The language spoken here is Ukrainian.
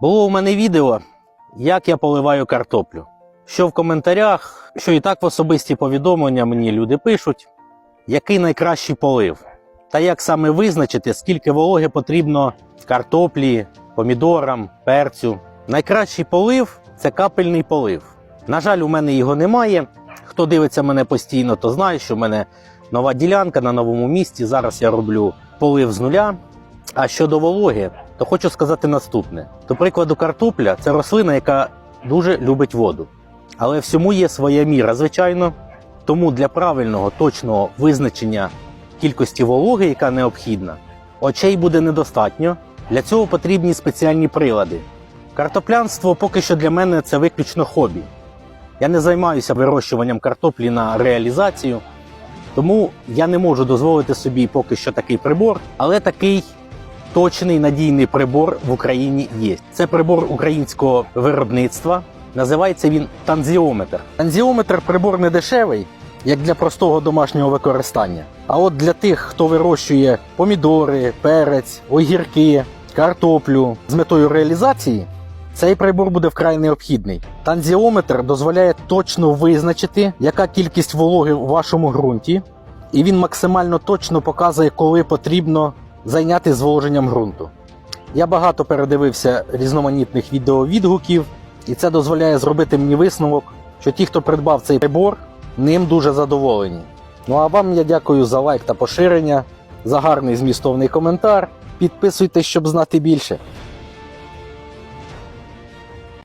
Було у мене відео, як я поливаю картоплю. Що в коментарях, що і так в особисті повідомлення мені люди пишуть, який найкращий полив, та як саме визначити, скільки вологи потрібно картоплі, помідорам, перцю. Найкращий полив це капельний полив. На жаль, у мене його немає. Хто дивиться мене постійно, то знає, що в мене нова ділянка на новому місці. Зараз я роблю полив з нуля. А щодо вологи, то хочу сказати наступне: до прикладу, картопля це рослина, яка дуже любить воду. Але всьому є своя міра, звичайно. Тому для правильного точного визначення кількості вологи, яка необхідна, очей буде недостатньо. Для цього потрібні спеціальні прилади. Картоплянство поки що для мене це виключно хобі. Я не займаюся вирощуванням картоплі на реалізацію, тому я не можу дозволити собі поки що такий прибор, але такий точний надійний прибор в Україні є. Це прибор українського виробництва. Називається він танзіометр. Танзіометр прибор не дешевий, як для простого домашнього використання. А от для тих, хто вирощує помідори, перець, огірки, картоплю з метою реалізації, цей прибор буде вкрай необхідний. Танзіометр дозволяє точно визначити, яка кількість вологи у вашому ґрунті, і він максимально точно показує, коли потрібно зайняти зволоженням ґрунту. Я багато передивився різноманітних відеовідгуків, і це дозволяє зробити мені висновок, що ті, хто придбав цей прибор, ним дуже задоволені. Ну а вам я дякую за лайк та поширення, за гарний змістовний коментар. Підписуйтесь, щоб знати більше.